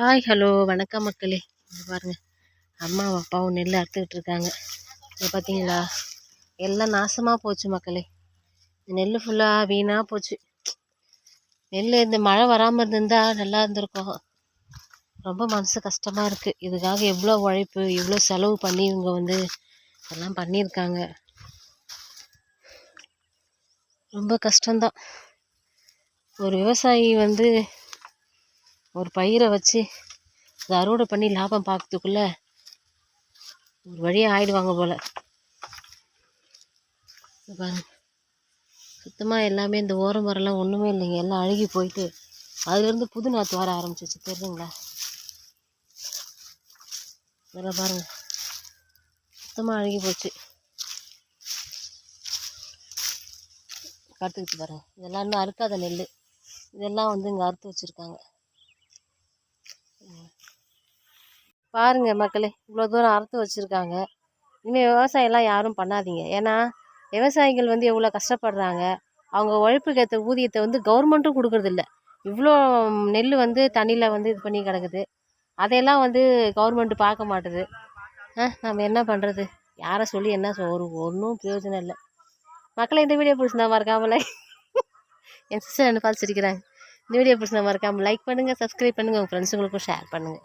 Hi hello வணக்கம் மக்களே. இங்க பாருங்க. அம்மாவும் அப்பாவும் நெல் அறுத்துக்கிட்டு இருக்காங்க. இங்கே பார்த்தீங்களா எல்லாம் நாசமாக போச்சு மக்களே. நெல் ஃபுல்லாக வீணாக போச்சு. நெல் இந்த மழை வராமல் இருந்தால் நல்லா இருந்திருக்கும். ரொம்ப மனசு கஷ்டமாக இருக்குது இதுக்காக எவ்வளோ உழைப்பு எவ்வளோ செலவு பண்ணி இவங்க வந்து எல்லாம் பண்ணியிருக்காங்க. ரொம்ப கஷ்டம்தான். ஒரு விவசாயி வந்து ஒரு பயிரை வச்சு அதை அறுவடை பண்ணி லாபம் பார்க்கறதுக்குள்ள ஒரு வழியாக ஆயிடுவாங்க போல். பாருங்க. சுத்தமாக எல்லாமே இந்த ஓரம் மரம்லாம் ஒன்றுமே இல்லைங்க. எல்லாம் அழுகி போயிட்டு அதுலேருந்து புது நாற்று வர ஆரம்பிச்சிச்சு தெரியுங்களா இதெல்லாம் பாருங்க. சுத்தமாக அழுகி போச்சு. கற்றுக்கிட்டு பாருங்கள் இதெல்லாம் இன்னும் அறுக்காத நெல் இதெல்லாம் வந்து இங்கே அறுத்து வச்சுருக்காங்க. பாருங்க மக்களே இவ்வளோ தூரம் அறுத்து வச்சுருக்காங்க. இனிமேல் விவசாயம்லாம் யாரும் பண்ணாதீங்க. ஏன்னா விவசாயிகள் வந்து எவ்வளோ கஷ்டப்படுறாங்க. அவங்க உழைப்புக்கு ஏற்ற ஊதியத்தை வந்து கவர்மெண்ட்டும் கொடுக்கறதில்ல. இவ்வளோ நெல் வந்து தண்ணியில் வந்து இது பண்ணி கிடக்குது. அதையெல்லாம் வந்து கவர்மெண்ட் பார்க்க மாட்டுது. நம்ம என்ன பண்ணுறது யாரை சொல்லி என்ன சொல் ஒரு ஒன்றும் பிரயோஜனம் இல்லை. மக்களை இந்த வீடியோ பிடிச்சிருந்தா மறக்காமல் லைக் என் சிஸ்டர் என்ன பார்த்து சிரிக்கிறாங்க. இந்த வீடியோ பிடிச்சிருந்தா மறக்காமல் லைக் பண்ணுங்கள் சப்ஸ்கிரைப் பண்ணுங்கள் உங்கள் ஃப்ரெண்ட்ஸுங்களுக்கும் ஷேர் பண்ணுங்கள்